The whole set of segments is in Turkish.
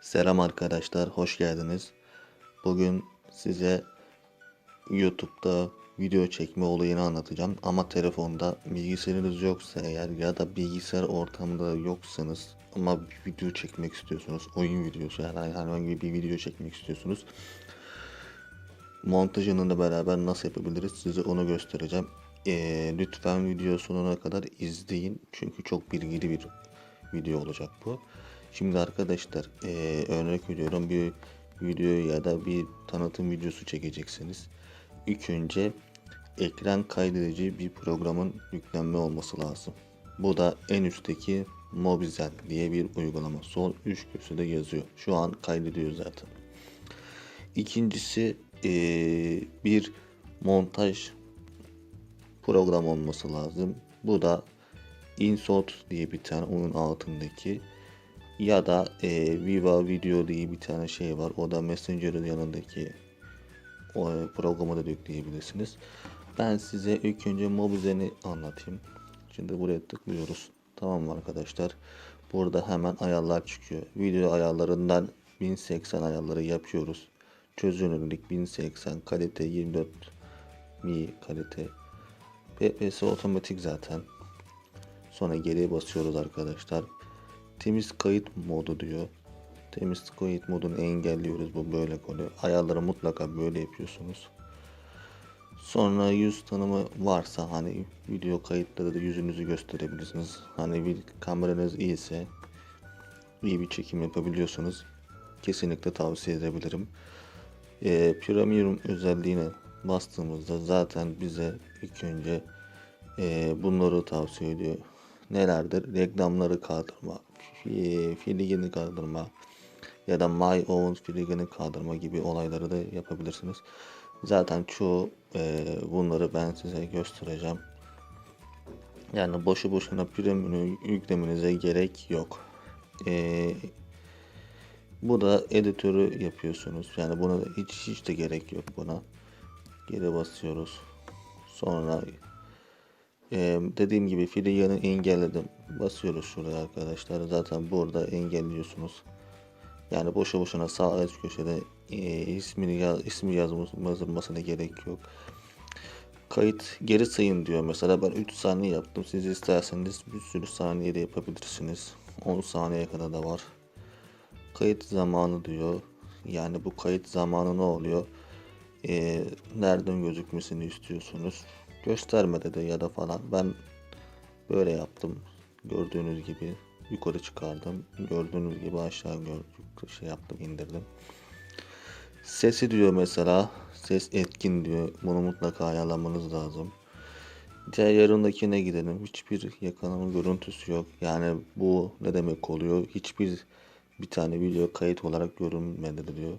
Selam arkadaşlar, hoş geldiniz. Bugün size YouTube'da video çekme olayını anlatacağım. Ama telefonda bilgisayarınız yoksa eğer ya da bilgisayar ortamında yoksanız ama bir video çekmek istiyorsunuz, oyun videosu yani herhangi bir video çekmek istiyorsunuz. Montajını da beraber nasıl yapabiliriz size onu göstereceğim. Ee, lütfen video sonuna kadar izleyin çünkü çok bilgili bir video olacak bu. Şimdi arkadaşlar eee, örnek veriyorum bir video ya da bir tanıtım videosu çekeceksiniz. İlk önce ekran kaydedici bir programın yüklenme olması lazım. Bu da en üstteki Mobizen diye bir uygulama. Sol üst köşede yazıyor. Şu an kaydediyor zaten. İkincisi eee, bir montaj program olması lazım. Bu da Insert diye bir tane onun altındaki ya da e, Viva Video diye bir tane şey var. O da Messenger'ın yanındaki o e, programı da yükleyebilirsiniz. Ben size ilk önce Mobizen'i anlatayım. Şimdi buraya tıklıyoruz. Tamam mı arkadaşlar? Burada hemen ayarlar çıkıyor. Video ayarlarından 1080 ayarları yapıyoruz. Çözünürlük 1080, kalite 24 mi kalite. FPS otomatik zaten. Sonra geriye basıyoruz arkadaşlar. Temiz kayıt modu diyor. Temiz kayıt modunu engelliyoruz. Bu böyle oluyor. Ayarları mutlaka böyle yapıyorsunuz. Sonra yüz tanımı varsa hani video kayıtları da yüzünüzü gösterebilirsiniz. Hani bir kameranız iyiyse iyi bir çekim yapabiliyorsunuz. Kesinlikle tavsiye edebilirim. Ee, Premium özelliğine bastığımızda zaten bize ilk önce e, bunları tavsiye ediyor. Nelerdir? Reklamları kaldırma, fi- filigini kaldırma ya da my own filigini kaldırma gibi olayları da yapabilirsiniz. Zaten çoğu e, bunları ben size göstereceğim. Yani boşu boşuna premium yüklemenize gerek yok. E, bu da editörü yapıyorsunuz. Yani buna hiç hiç de gerek yok buna. Geri basıyoruz. Sonra ee, dediğim gibi filyonu engelledim. Basıyoruz şuraya arkadaşlar. Zaten burada engelliyorsunuz. Yani boşu boşuna sağ üst köşede e, ismini yaz, ismi yazmasına gerek yok. Kayıt geri sayın diyor. Mesela ben 3 saniye yaptım. Siz isterseniz bir sürü saniyede yapabilirsiniz. 10 saniyeye kadar da var. Kayıt zamanı diyor. Yani bu kayıt zamanı ne oluyor? Ee, nereden gözükmesini istiyorsunuz? Göstermede de ya da falan. Ben böyle yaptım. Gördüğünüz gibi yukarı çıkardım. Gördüğünüz gibi aşağı gördük şey yaptım indirdim. Sesi diyor mesela. Ses etkin diyor. Bunu mutlaka ayarlamanız lazım. Diğer yarındakine gidelim. Hiçbir yakalama görüntüsü yok. Yani bu ne demek oluyor? Hiçbir bir tane video kayıt olarak görünmedi diyor.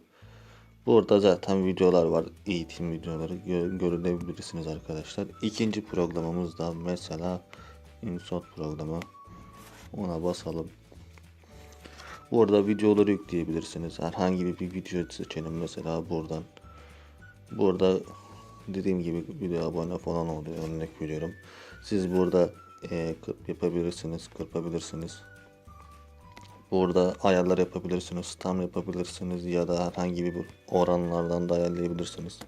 Burada zaten videolar var. Eğitim videoları gö- görebilirsiniz arkadaşlar. İkinci programımız da mesela Insert programı. Ona basalım. Burada videoları yükleyebilirsiniz. Herhangi bir video seçelim mesela buradan. Burada dediğim gibi video abone falan oluyor örnek veriyorum. Siz burada e, yapabilirsiniz, kırpabilirsiniz. Burada ayarlar yapabilirsiniz, tam yapabilirsiniz ya da herhangi bir oranlardan da ayarlayabilirsiniz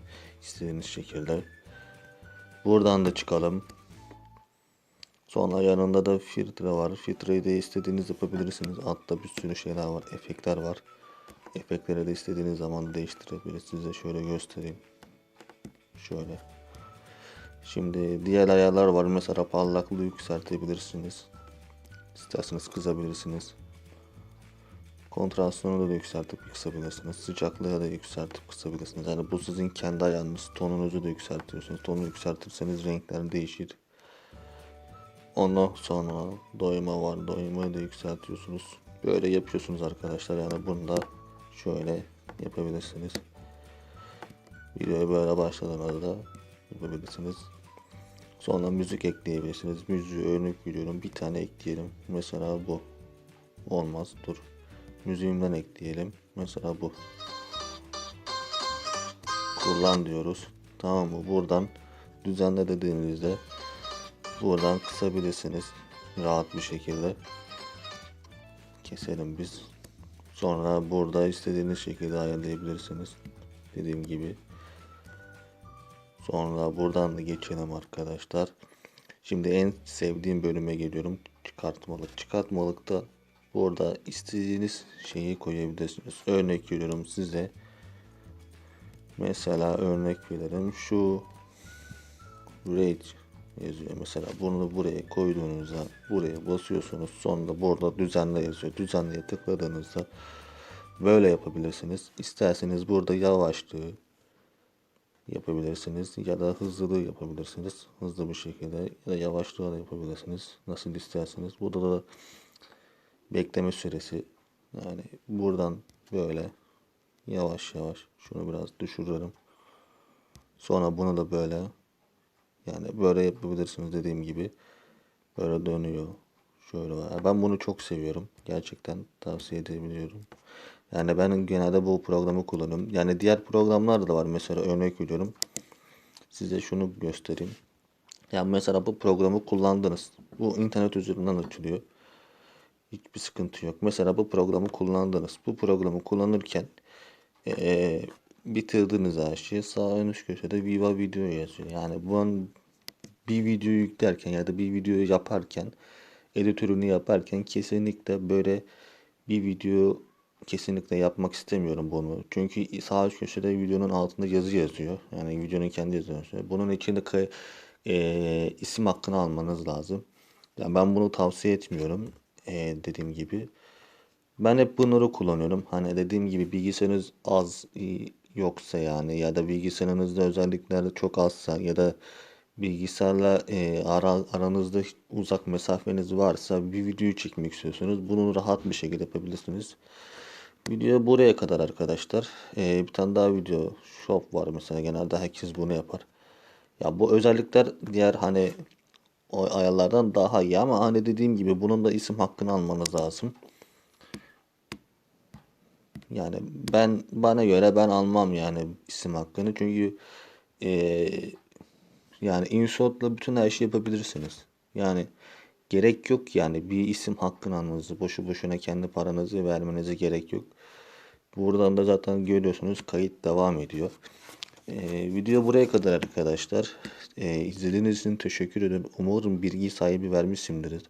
istediğiniz şekilde. Buradan da çıkalım. Sonra yanında da filtre var. Filtreyi de istediğiniz yapabilirsiniz. Altta bir sürü şeyler var, efektler var. Efektleri de istediğiniz zaman değiştirebilirsiniz. Size şöyle göstereyim. Şöyle. Şimdi diğer ayarlar var. Mesela parlaklığı yükseltebilirsiniz. İsterseniz kızabilirsiniz. Kontrastını da yükseltip kısabilirsiniz. Sıcaklığı da yükseltip kısabilirsiniz. Yani bu sizin kendi ayarınız. Tonunuzu da yükseltiyorsunuz. Tonu yükseltirseniz renkler değişir. Ondan sonra doyma var. Doymayı da yükseltiyorsunuz. Böyle yapıyorsunuz arkadaşlar. Yani bunu da şöyle yapabilirsiniz. Videoya böyle başladığınızda yapabilirsiniz. Sonra müzik ekleyebilirsiniz. Müziği örnek veriyorum. Bir tane ekleyelim. Mesela bu. Olmaz. Dur. Müziğimden ekleyelim. Mesela bu. Kullan diyoruz. Tamam mı? Buradan düzenle dediğinizde buradan kısabilirsiniz. Rahat bir şekilde. Keselim biz. Sonra burada istediğiniz şekilde ayarlayabilirsiniz. Dediğim gibi. Sonra buradan da geçelim arkadaşlar. Şimdi en sevdiğim bölüme geliyorum. Çıkartmalık. Çıkartmalıkta burada istediğiniz şeyi koyabilirsiniz. Örnek veriyorum size. Mesela örnek verelim. Şu rate yazıyor. Mesela bunu buraya koyduğunuzda buraya basıyorsunuz. Sonra burada düzenle yazıyor. Düzenleye tıkladığınızda böyle yapabilirsiniz. İsterseniz burada yavaşlığı yapabilirsiniz ya da hızlılığı yapabilirsiniz. Hızlı bir şekilde ya da yavaşlığı da yapabilirsiniz. Nasıl isterseniz. Burada da bekleme süresi yani buradan böyle yavaş yavaş şunu biraz düşürürüm. Sonra bunu da böyle yani böyle yapabilirsiniz dediğim gibi. Böyle dönüyor. Şöyle var. Ben bunu çok seviyorum. Gerçekten tavsiye edebiliyorum. Yani ben genelde bu programı kullanıyorum. Yani diğer programlar da var. Mesela örnek veriyorum. Size şunu göstereyim. Yani mesela bu programı kullandınız. Bu internet üzerinden açılıyor. Hiçbir sıkıntı yok. Mesela bu programı kullandınız. Bu programı kullanırken eee bitirdiniz her şeyi. Sağ ön üst köşede Viva Video yazıyor. Yani bu an bir video yüklerken ya da bir videoyu yaparken editörünü yaparken kesinlikle böyle bir video kesinlikle yapmak istemiyorum bunu. Çünkü sağ üst köşede videonun altında yazı yazıyor. Yani videonun kendi yazıyor. Bunun içinde kay- eee, isim hakkını almanız lazım. Yani ben bunu tavsiye etmiyorum. Eee, dediğim gibi. Ben hep bunları kullanıyorum. Hani dediğim gibi bilgisayarınız az e, yoksa yani ya da bilgisayarınızda özellikler çok azsa ya da bilgisayarla e, ara, aranızda uzak mesafeniz varsa bir videoyu çekmek istiyorsunuz. Bunu rahat bir şekilde yapabilirsiniz. Video buraya kadar arkadaşlar. E, bir tane daha video shop var mesela genelde herkes bunu yapar. Ya bu özellikler diğer hani o ayarlardan daha iyi ama hani dediğim gibi bunun da isim hakkını almanız lazım. Yani ben bana göre ben almam yani isim hakkını çünkü eee, yani insert'la bütün her şeyi yapabilirsiniz. Yani gerek yok yani bir isim hakkını almanızı boşu boşuna kendi paranızı vermenize gerek yok. Buradan da zaten görüyorsunuz kayıt devam ediyor. Eee, video buraya kadar arkadaşlar. Eee, izlediğiniz için teşekkür ederim. Umarım bilgi sahibi vermişimdir.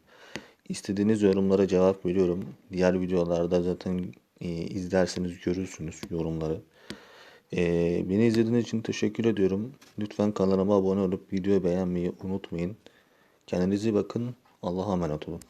İstediğiniz yorumlara cevap veriyorum. Diğer videolarda zaten e, izlerseniz görürsünüz yorumları. E, beni izlediğiniz için teşekkür ediyorum. Lütfen kanalıma abone olup videoyu beğenmeyi unutmayın. Kendinize bakın. Allah'a emanet olun.